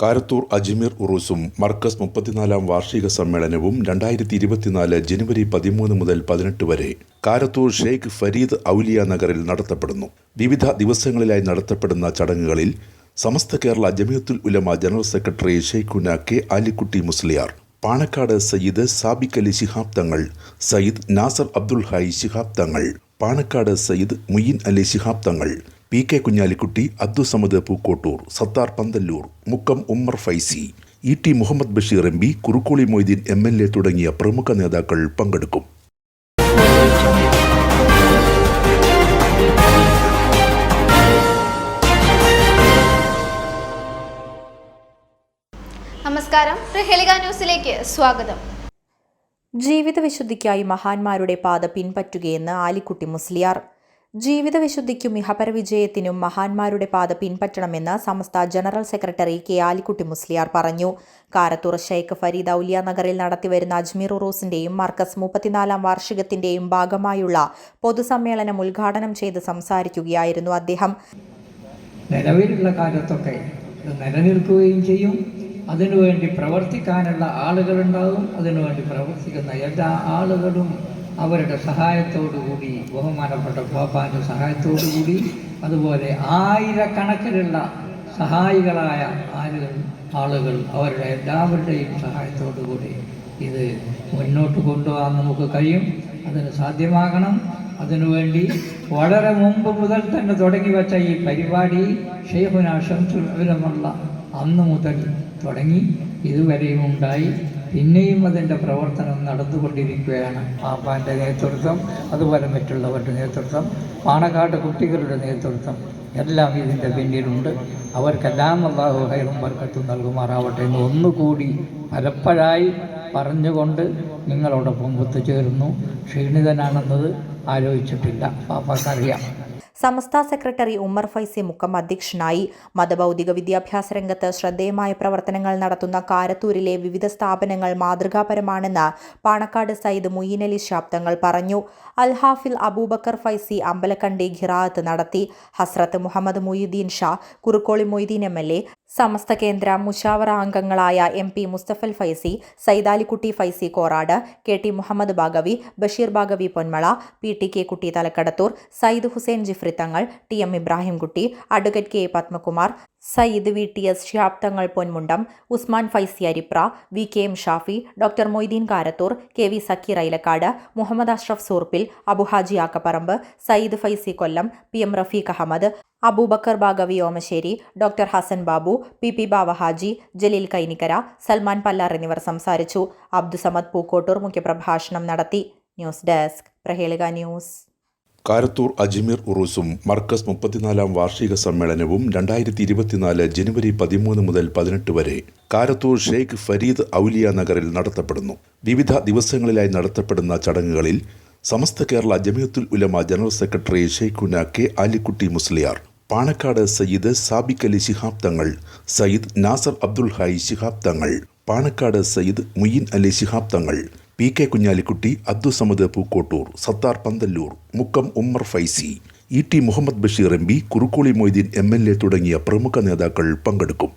കാരത്തൂർ അജ്മീർ ഉറൂസും മർക്കസ് മുപ്പത്തിനാലാം വാർഷിക സമ്മേളനവും രണ്ടായിരത്തി ഇരുപത്തിനാല് ജനുവരി പതിമൂന്ന് മുതൽ പതിനെട്ട് വരെ കാരത്തൂർ ഷെയ്ഖ് ഫരീദ് ഔലിയ നഗറിൽ നടത്തപ്പെടുന്നു. വിവിധ ദിവസങ്ങളിലായി നടത്തപ്പെടുന്ന ചടങ്ങുകളിൽ Samastha Kerala Jamiyyathul Ulama general secretary Shaikhuna K Alikutty Musliyar Panakkad Sayyid Sabiq Ali Shihab Thangal Sayyid Nasar Abdul Hai Shihab Thangal Panakkad Sayyid Moin Ali Shihab Thangal P K Kunhalikutty Abdussamad Pookkottur Sathar Panthalloor Mukkam Ummer Faizy E T Muhammed Basheer M P Kurukkoli Moideen M L A തുടങ്ങിയ പ്രമുഖ നേതാക്കൾ പങ്കെടുക്കും. നമസ്കാരം. പ്രഹേളിക ന്യൂസിലേക്ക് സ്വാഗതം. ജീവിത വിശുദ്ധിക്കായി മഹാന്മാരുടെ പാത പിൻപറ്റുകയെന്ന് ആലിക്കുട്ടി മുസ്ലിയാർ. ജീവിത വിശുദ്ധിക്കും ഇഹപര വിജയത്തിനും മഹാന്മാരുടെ പാത പിൻപറ്റണമെന്ന് Samastha general secretary K Alikutty Musliyar പറഞ്ഞു. കാരത്തൂർ ഷെയ്ഖ് ഫരീദ് ഔലിയ നഗറിൽ നടത്തിവരുന്ന അജ്മീർ ഉറൂസിന്റെയും മർക്കസ് മുപ്പത്തിനാലാം വാർഷികത്തിന്റെയും ഭാഗമായുള്ള പൊതുസമ്മേളനം ഉദ്ഘാടനം ചെയ്ത് സംസാരിക്കുകയായിരുന്നു അദ്ദേഹം. നിലവിലുള്ള കാലത്തൊക്കെ നിലനിൽക്കുകയും ചെയ്യും. അതിനുവേണ്ടി പ്രവർത്തിക്കാനുള്ള ആളുകളുണ്ടാകും. അതിനുവേണ്ടി പ്രവർത്തിക്കുന്ന എല്ലാ ആളുകളും അവരുടെ സഹായത്തോടുകൂടി ബഹുമാനപ്പെട്ട പാപ്പാന്റെ സഹായത്തോടുകൂടി അതുപോലെ ആയിരക്കണക്കിനുള്ള സഹായികളായ ആളുകൾ ആളുകൾ അവരുടെ എല്ലാവരുടെയും സഹായത്തോടുകൂടി ഇത് മുന്നോട്ട് കൊണ്ടുപോകാൻ നമുക്ക് കഴിയും. അതിന് സാധ്യമാകണം. അതിനുവേണ്ടി വളരെ മുമ്പ് മുതൽ തന്നെ തുടങ്ങി വെച്ച ഈ പരിപാടി ഷെയ്ഖുന ഷംസുൽ അന്ന് മുതൽ തുടങ്ങി. ഇതുവരെയും ഉണ്ടായി. പിന്നെയും അതിന്റെ പ്രവർത്തനം നടന്നുകൊണ്ടിരിക്കുകയാണ്. പാപ്പാന്റെ നേതൃത്വം അതുപോലെ മറ്റുള്ളവരുടെ നേതൃത്വം പാണക്കാട് കുട്ടികളുടെ നേതൃത്വം എല്ലാം ഇതിന്റെ പിന്നിലുണ്ട്. അവർക്കെല്ലാം അള്ളാഹു ഹൈറും വർക്കത്തും നൽകുമാറാവട്ടെ എന്ന് ഒന്നുകൂടി പലപ്പോഴായി പറഞ്ഞുകൊണ്ട് നിങ്ങളോടൊപ്പം ഒത്തുചേർന്നു ക്ഷീണിതനാണെന്നത് ആലോചിച്ചിട്ടില്ല. പാപ്പാക്കറിയാം. സമസ്ത സെക്രട്ടറി ഉമ്മർ ഫൈസി മുക്കം അധ്യക്ഷനായി. മതഭൗതിക വിദ്യാഭ്യാസ രംഗത്ത് ശ്രദ്ധേയമായ പ്രവർത്തനങ്ങൾ നടത്തുന്ന കാരത്തൂരിലെ വിവിധ സ്ഥാപനങ്ങൾ മാതൃകാപരമാണെന്ന് പാണക്കാട് സയ്യിദ് മുയിനലി ശാബ്ദങ്ങൾ പറഞ്ഞു. അൽഹാഫിൽ അബൂബക്കർ ഫൈസി അമ്പലക്കണ്ടി ഖിറാത്ത് നടത്തി. Hazrat Muhammad Moyiduddin Shah Kurukkoli Moideen M L A Samastha കേന്ദ്ര മുഷാവറ അംഗങ്ങളായ M P Musthafal Faizy Saidalikutty Faizy Korad K T Muhammed Baqavi Basheer Baqavi Ponmala P T K Kutty Thalakkadathur Sayyid Hussain Jifri Thangal T M Ibrahimkutty advocate K Padmakumar Sayyid V. T. S. Shihab Thangal Ponmundam Usman Faizy Aripra V. K. M. Shafi doctor Moideen Karathur K. V. Sakkir Ailakkad Muhammad Ashraf Soorppil Abuhaji Akkaparamb Sayyid Faizy Kollam P. M. Rafeeq Ahmed Aboobacker Baqavi Omassery doctor Hassan Babu P. P. Bavahaji Jaleel Kainikkara Salman Pallar എന്നിവർ സംസാരിച്ചു. അബ്ദുസമദ് പൂക്കോട്ടൂർ മുഖ്യപ്രഭാഷണം നടത്തി. News desk Prahelika news. Karathur Ajmer ഉറൂസും Markaz മുപ്പത്തിനാലാം വാർഷിക സമ്മേളനവും രണ്ടായിരത്തി ഇരുപത്തിനാല് ജനുവരി പതിമൂന്ന് മുതൽ പതിനെട്ട് വരെ കാരത്തൂർ ഷെയ്ഖ് ഫരീദ് ഔലിയ നഗറിൽ നടത്തപ്പെടുന്നു. വിവിധ ദിവസങ്ങളിലായി നടത്തപ്പെടുന്ന ചടങ്ങുകളിൽ Samastha Kerala Jamiyyathul Ulama general secretary Shaikhuna K Alikutty Musliyar Panakkad Sayyid Sabiq Ali Shihab Thangal Sayyid Nasar Abdul Hai Shihab Thangal Panakkad Sayyid Moin Ali Shihab Thangal P K Kunhalikutty Abdussamad Pookkottur Sathar Panthalloor Mukkam Ummer Faizy E T Muhammed Basheer M P Kurukkoli Moideen M L A തുടങ്ങിയ പ്രമുഖ നേതാക്കൾ പങ്കെടുക്കും.